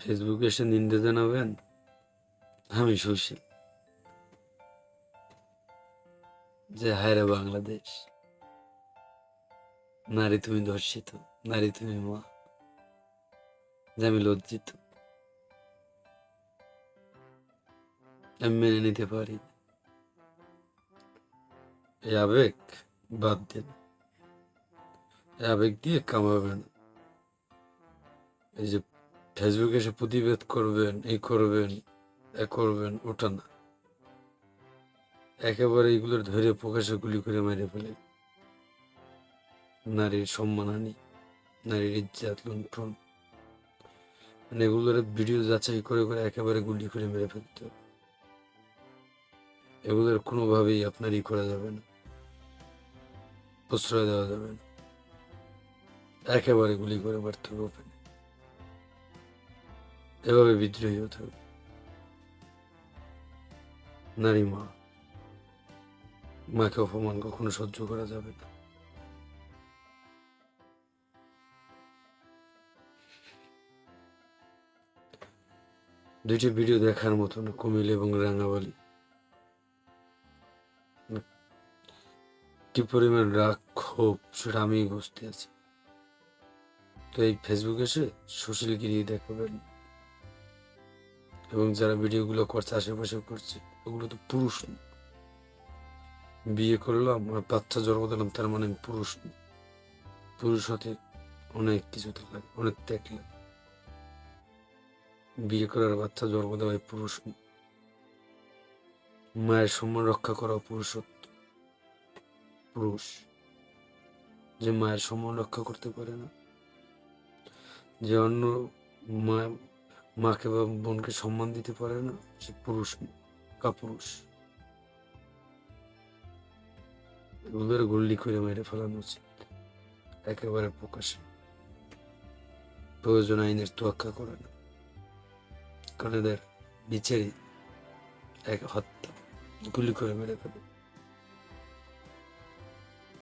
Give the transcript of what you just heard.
ফেসবুকে এসে নিন্দে জানাবেন? আমি সুশীল। যে হায়রে বাংলাদেশ। নারী তুমি ধর্ষিত, নারী তুমি মা। যে আমি লজ্জিত। আমি মেনে নিতে পারি এই আবেগ বাদ দিন। এই আবেগ দিয়ে কামাবেন। এই যে ফেসবুকে এসে প্রতিবাদ করবেন এই করবেন, এ করবেন, ওটা না। একেবারে এগুলোর ধরে প্রকাশে গুলি করে মেরে ফেলে। নারীর সম্মানহানি, নারীর ইজ্জাত লুণ্ঠন। মানে এগুলোর ভিডিও যাচাই করে করে একেবারে গুলি করে মেরে ফেলতে হবে। এগুলোর কোনোভাবেই আপনার ই করা যাবে না। প্রশ্রয় দেওয়া যাবে না। একেবারে গুলি করে মারতে হবে এভাবে বিদ্রোহী হতে হবে নারী মা মাকে অপমান কখনো সহ্য করা যাবে না দুইটি ভিডিও দেখার মতন কুমিল এবং রাঙাবালি কি পরিমাণ রাগ ক্ষোভ সেটা আমি বুঝতে আছি তো এই ফেসবুক এসে সুশীলগিরি দেখাবেন এবং যারা ভিডিওগুলো করছে, আশেপাশে করছে, ওগুলো তো পুরুষ বিয়ে করলাম আর বাচ্চা জন্ম দিলাম, তার মানে পুরুষ পুরুষ হতে অনেক কিছু লাগে, অনেক ত্যাগ লাগে। বিয়ে করার বাচ্চা জন্ম দেওয়া পুরুষ মায়ের সম্মান রক্ষা করা পুরুষত্ব। পুরুষ যে মায়ের সম্মান রক্ষা করতে পারে না, যে অন্য মা মাকে বা বোনকে সম্মান দিতে পারে না, সে পুরুষ কাপুরুষ। এগুলোর গুল্লি করে মেরে ফেলানো উচিত, একেবারে প্রকাশে প্রয়োজন আইনের তোয়াক্কা করে না। কারণ এদের বিচারই এক হত্যা, গুলি করে মেরে ফেলে।